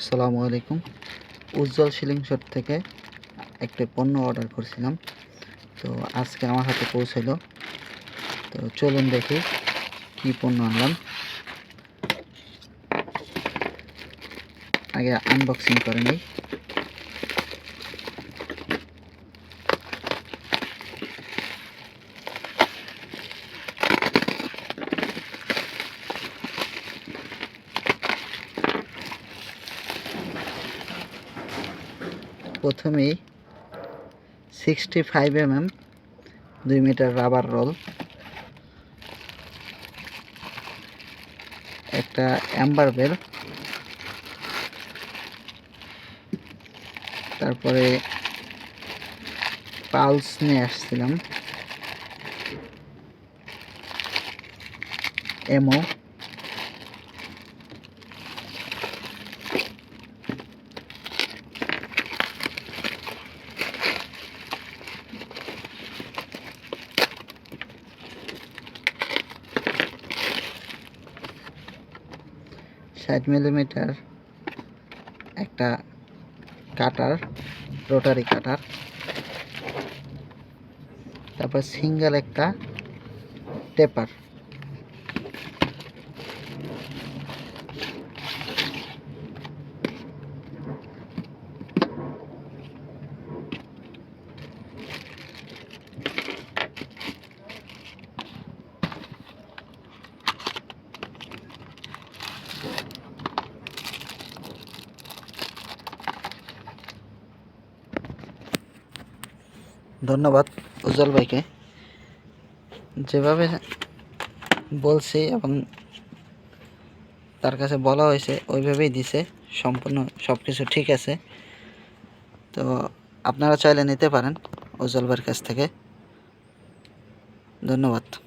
আসসালামু আলাইকুম। উজ্জ্বল ceiling shot থেকে একটা পণ্য অর্ডার করছিলাম। তো আজকে আমার হাতে পৌঁছালো তো চলুন দেখি কি পণ্য আনলাম। আগে আনবক্সিং করে নিই। প্রথমেই সিক্সটি ফাইভ এম এম দুই মিটার রাবার রোল একটা অ্যাম্বার বেল তারপরে পালস নিয়ে আসছিলাম এমো ষাট মিলিমিটার একটা কাটার রোটারি কাটার। তারপর সিঙ্গেল একটা টেপার। ধন্যবাদ উজ্জ্বল ভাইকে। যেভাবে বলছি এবং তার কাছে বলা হয়েছে, ওইভাবেই দিছে। সম্পূর্ণ সব কিছু ঠিক আছে। তো আপনারা চাইলে নিতে পারেন উজ্জ্বল ভাইয়ের কাছ থেকে। ধন্যবাদ।